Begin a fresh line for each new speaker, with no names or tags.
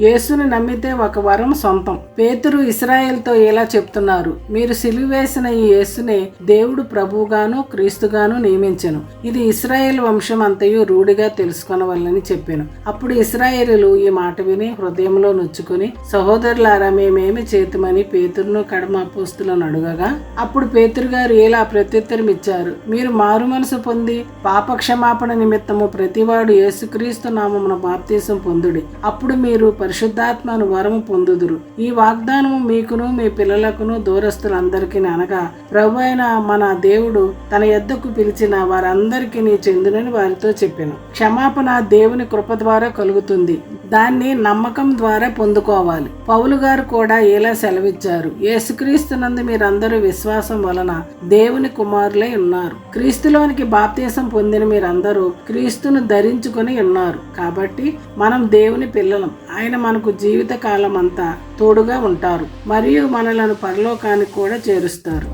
యేసుని నమ్మితే ఒక వరం సొంతం. పేతురు ఇస్రాయేల్తో ఇలా చెప్తున్నారు మీరు సిలివేసిన ఈ యేసునే దేవుడు ప్రభువుగాను క్రీస్తుగాను నియమించను. ఇది ఇస్రాయేల్ వంశం అంతయు రూఢిగా తెలుసుకొనవల్లని చెప్పాను. అప్పుడు ఇస్రాయేలీలు ఈ మాట విని హృదయంలో నొచ్చుకుని సహోదరులారా మేమేమి చేతుమని పేతురును కడమ అపోస్తులను అడుగగా? అప్పుడు పేతురు గారు ఇలా ప్రత్యుత్తరం ఇచ్చారు మీరు మారు మనసు పొంది పాప క్షమాపణ నిమిత్తము ప్రతివాడు యేసుక్రీస్తు నామమున బాప్తీసం పొందుడి. అప్పుడు మీరు పరిశుద్ధాత్మను వరము పొందుదురు. ఈ వాగ్దానము మీకును మీ పిల్లలకును దూరస్తులందరికీ అనగా ప్రభు అయిన మన దేవుడు తన ఎద్దకు పిలిచిన వారందరికీ నీ చెందునని వారితో చెప్పాను. క్షమాపణ దేవుని కృప ద్వారా కలుగుతుంది. దాన్ని నమ్మకం ద్వారా పొందుకోవాలి. పౌలు గారు కూడా ఇలా సెలవిచ్చారు. యేసుక్రీస్తునందు మీరందరూ విశ్వాసం వలన దేవుని కుమారులై ఉన్నారు. క్రీస్తులోనికి బాప్తీసం పొందిన మీరందరూ క్రీస్తును ధరించుకొని ఉన్నారు. కాబట్టి మనం దేవుని పిల్లలం. ఆయన మనకు జీవిత కాలం అంతా తోడుగా ఉంటారు మరియు మనలను పరలోకానికి కూడా చేరుస్తారు.